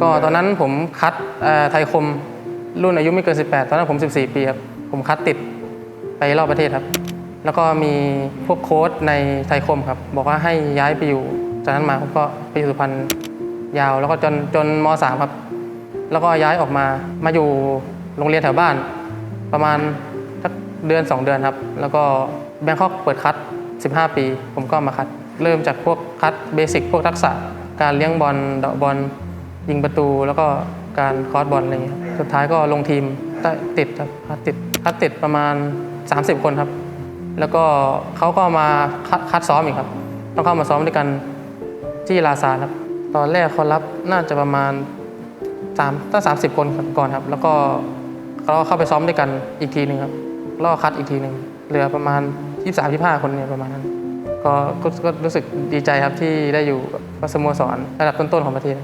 ก็ตอนนั้นผมคัดไทยคมรุ่นอายุไม่เกิน 18 ตอนนั้นผม 14 ปีครับ ผมคัดติดไปรอบประเทศครับ แล้วก็มีพวกโค้ชในไทยคมครับ บอกว่าให้ย้ายไปอยู่ จากนั้นมาผมก็ไปอยู่สุพรรณยาว แล้วก็จนจนม .3 ครับ แล้วก็ย้ายออกมามาอยู่โรงเรียนแถวบ้าน ประมาณสักเดือน 2 เดือนครับ แล้วก็แบงคอกเปิดคัด 15 ปี ผมก็มาคัด เริ่มจากพวกคัดเบสิกพวกทักษะการเลี้ยงบอลเดาะบอล ยิงประตูแล้วก็การคอร์สบอลอะไรอย่างเงี้ยครับสุดท้ายก็ลงทีมได้ติดครับคัดติดคัดติดประมาณ 30 คนครับ แล้วก็เขาก็มาคัดคัดซ้อมอีกครับ ต้องเข้ามาซ้อมด้วยกันที่ลาซาครับ ตอนแรกเขารับน่าจะประมาณสามตั้งสามสิบคนก่อนครับ แล้วก็เราเข้าไปซ้อมด้วยกันอีกทีหนึ่งครับแล้วคัดอีกทีหนึ่งเหลือประมาณ 23 25 คนเนี่ยประมาณนั้นก็ก็ก็รู้สึกดีใจครับที่ได้อยู่กับสโมสรระดับต้นๆของประเทศ